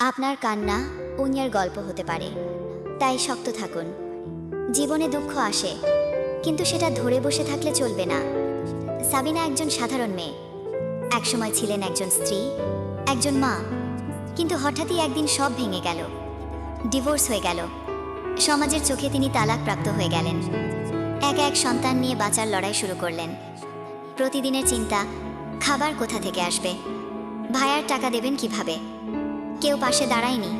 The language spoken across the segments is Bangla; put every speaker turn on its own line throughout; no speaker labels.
আপনার কান্না অন্যের গল্প হতে পারে। তাই শক্ত থাকুন। জীবনে দুঃখ আসে, কিন্তু সেটা ধরে বসে থাকলে চলবে না। সাবিনা একজন সাধারণ মেয়ে। একসময় ছিলেন একজন স্ত্রী, একজন মা। কিন্তু হঠাৎই একদিন সব ভেঙে গেল। ডিভোর্স হয়ে গেল। সমাজের চোখে তিনি তালাকপ্রাপ্ত হয়ে গেলেন। একা এক সন্তান নিয়ে বাঁচার লড়াই শুরু করলেন। প্রতিদিনের চিন্তা, খাবার কোথা থেকে আসবে? ভায়ার টাকা দেবেন কীভাবে? কেউ পাশে দাঁড়ায়নি।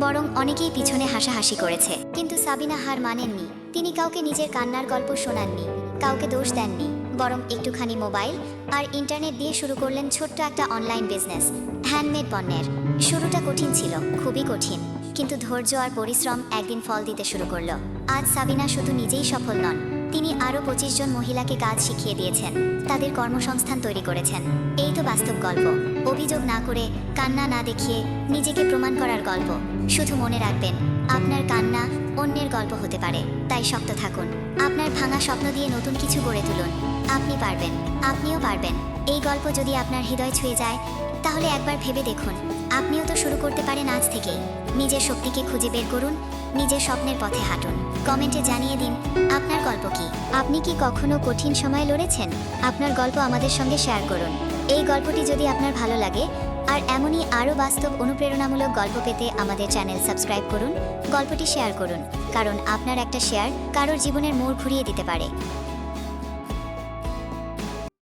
বরং অনেকেই পিছনে হাসাহাসি করেছে। কিন্তু সাবিনা হার মানেননি। তিনি কাউকে নিজের কান্নার গল্প শোনাননি, কাউকে দোষ দেননি, বরং একটুখানি মোবাইল আর ইন্টারনেট দিয়ে শুরু করলেন ছোট্ট একটা অনলাইন বিজনেস, হ্যান্ডমেড পণ্যের। শুরুটা কঠিন ছিল, খুবই কঠিন। কিন্তু ধৈর্য আর পরিশ্রম একদিন ফল দিতে শুরু করল। আজ সাবিনা শুধু নিজেই সফল নন তিনি আরও পঁচিশ জন মহিলাকে কাজ শিখিয়ে দিয়েছেন। তাদের কর্মসংস্থান তৈরি করেছেন। এই তো বাস্তব গল্প। অভিযোগ না করে কান্না না দেখিয়ে নিজেকে প্রমাণ করার গল্প। শুধু মনে রাখবেন, আপনার কান্না অন্যের গল্প হতে পারে। তাই শক্ত থাকুন। আপনার ভাঙা স্বপ্ন দিয়ে নতুন কিছু গড়ে তুলুন। আপনি পারবেন। আপনিও পারবেন। এই গল্প যদি আপনার হৃদয় ছুঁয়ে যায়, তাহলে একবার ভেবে দেখুন। আপনিও তো শুরু করতে পারেন আজ থেকেই। নিজের শক্তিকে খুঁজে বের করুন, নিজের স্বপ্নের পথে হাঁটুন। কমেন্টে জানিয়ে দিন, আপনার গল্প কি? আপনি কি কখনো কঠিন সময় লড়েছেন? আপনার গল্প আমাদের সঙ্গে শেয়ার করুন। এই গল্পটি যদি আপনার ভালো লাগে, আর এমনই আরও বাস্তব, অনুপ্রেরণামূলক গল্প পেতে আমাদের চ্যানেল সাবস্ক্রাইব করুন, গল্পটি শেয়ার করুন, কারণ আপনার একটা শেয়ার কারোর জীবনের মোড় ঘুরিয়ে দিতে পারে।